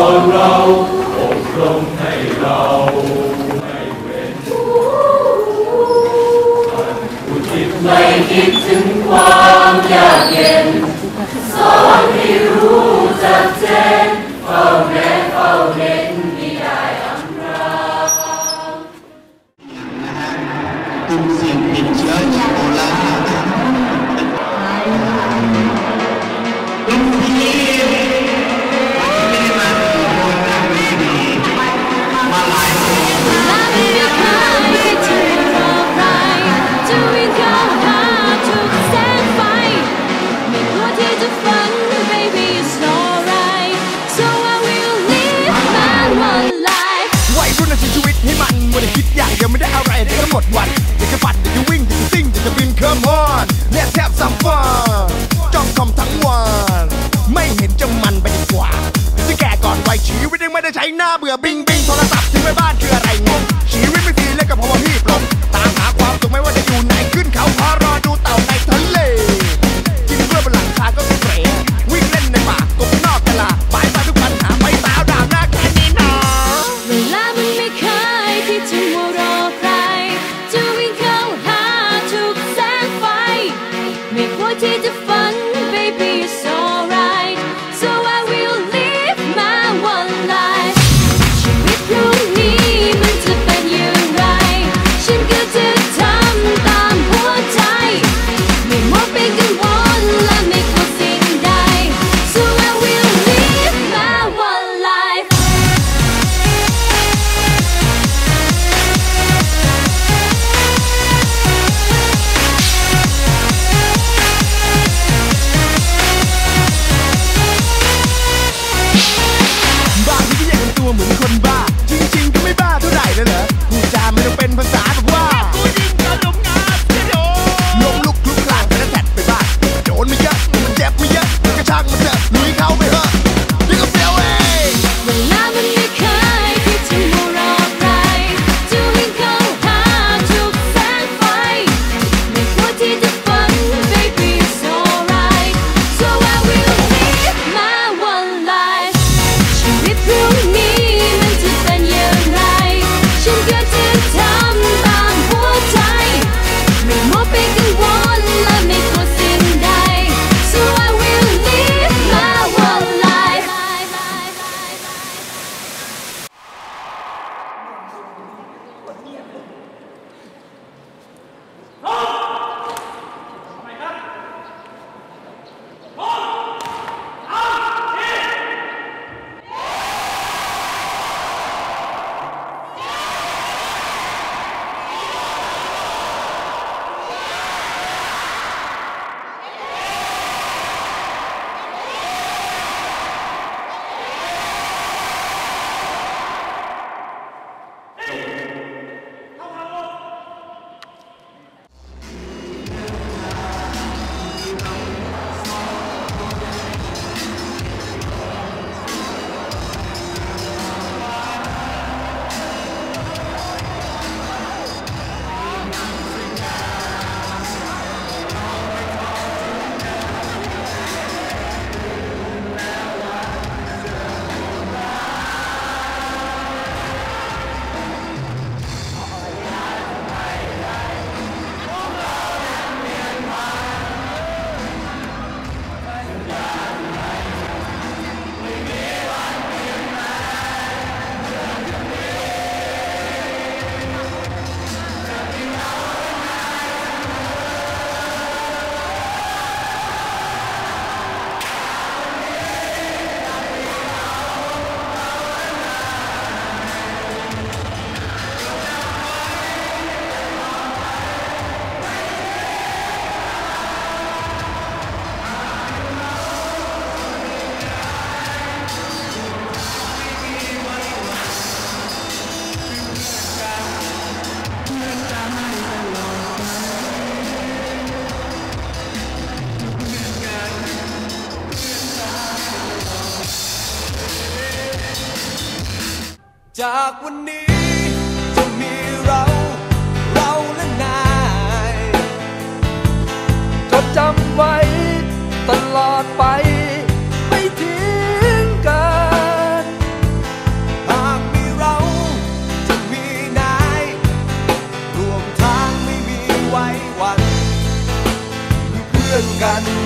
อนเราอบรมให้เราไม่เว้นท่านผู้จิตไม่คิดถึงความยากเย็น หดวัน อยากจะปัดอยากจะวิ่ง อยากจะซิ่ง อยากจะบินเครื่องฮอนเล่นแทบสัมฟันจ้องคอมทั้งวัน ไม่เห็นจะมันไปดีกว่าที่แก่ก่อนวัยชีวิตยังไม่ได้ใช้หน้าเบื่อบิงบิงโทรศัพท์ถึงไว้บ้านเกลือ wanted to จากวันนี้จะมีเราเราและนายจดจำไว้ตลอดไปไม่ทิ้งกันหากมีเราจะมีนายรวมทางไม่มีไว้วันเพื่อนกัน